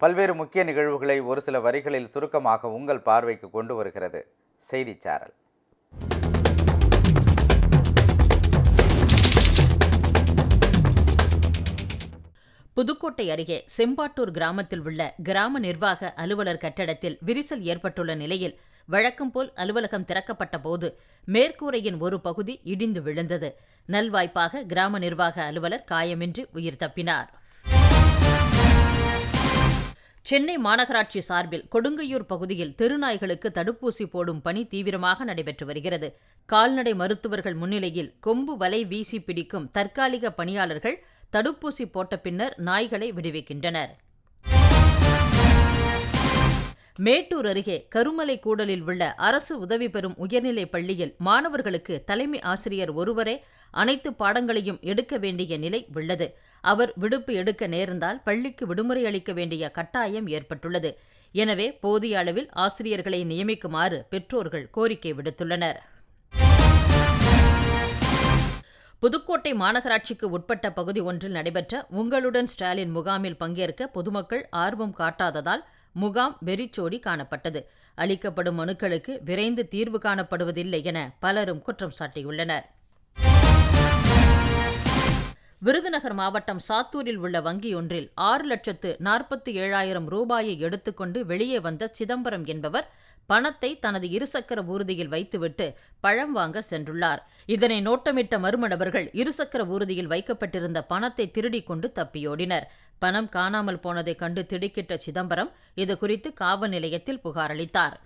பல்வேறு முக்கிய நிகழ்வுகளை ஒரு சில வரிகளில் சுருக்கமாக உங்கள் பார்வைக்கு கொண்டு வருகிறது. செய்திச்சாரல். புதுக்கோட்டை அருகே செம்பாட்டூர் கிராமத்தில் உள்ள கிராம நிர்வாக அலுவலர் கட்டடத்தில் விரிசல் ஏற்பட்டுள்ள நிலையில் வழக்கம் போல் அலுவலகம் திறக்கப்பட்ட போது மேற்கூரையின் ஒரு பகுதி இடிந்து விழுந்தது. நல்வாய்ப்பாக கிராம நிர்வாக அலுவலர் காயமின்றி உயிர் தப்பினார். சென்னை மாநகராட்சி சார்பில் கொடுங்கையூர் பகுதியில் தெருநாய்களுக்கு தடுப்பூசி போடும் பணி தீவிரமாக நடைபெற்று வருகிறது. கால்நடை மருத்துவர்கள் முன்னிலையில் கொம்பு வலை வீசி பிடிக்கும் தற்காலிக பணியாளர்கள் தடுப்பூசி போட்ட பின்னர் நாய்களை விடுவிக்கின்றனர். மேட்டூர் அருகே கருமலை கூடலில் உள்ள அரசு உதவி பெறும் உயர்நிலைப் பள்ளியில் மாணவர்களுக்கு தலைமை ஆசிரியர் ஒருவரே அனைத்து பாடங்களையும் எடுக்க வேண்டிய நிலை உள்ளது. அவர் விடுப்பு எடுக்க நேர்ந்தால் பள்ளிக்கு விடுமுறை அளிக்க வேண்டிய கட்டாயம் ஏற்பட்டுள்ளது. எனவே போதிய அளவில் ஆசிரியர்களை நியமிக்குமாறு பெற்றோர்கள் கோரிக்கை விடுத்துள்ளனர். புதுக்கோட்டை மாநகராட்சிக்கு உட்பட்ட பகுதி ஒன்றில் நடைபெற்ற உங்களுடன் ஸ்டாலின் முகாமில் பங்கேற்க பொதுமக்கள் ஆர்வம் காட்டாததால் முகாம் வெறிச்சோடி காணப்பட்டது. அளிக்கப்படும் மனுக்களுக்கு விரைந்து தீர்வு காணப்படுவதில்லை என பலரும் குற்றம் சாட்டியுள்ளனர். விருதுநகர் மாவட்டம் சாத்தூரில் உள்ள வங்கியொன்றில் ஆறு லட்சத்து நாற்பத்தி ஏழாயிரம் ரூபாயை எடுத்துக்கொண்டு வெளியே வந்த சிதம்பரம் என்பவர் பணத்தை தனது இருசக்கர ஊர்தியில் வைத்துவிட்டு பழம் வாங்க சென்றுள்ளார். இதனை நோட்டமிட்ட மர்ம நபர்கள் இருசக்கர ஊர்தியில் வைக்கப்பட்டிருந்த பணத்தை திருடிக் கொண்டு தப்பியோடினர். பணம் காணாமல் போனதை கண்டு திடுக்கிட்ட சிதம்பரம் இதுகுறித்து காவல் நிலையத்தில் புகாரளித்தார்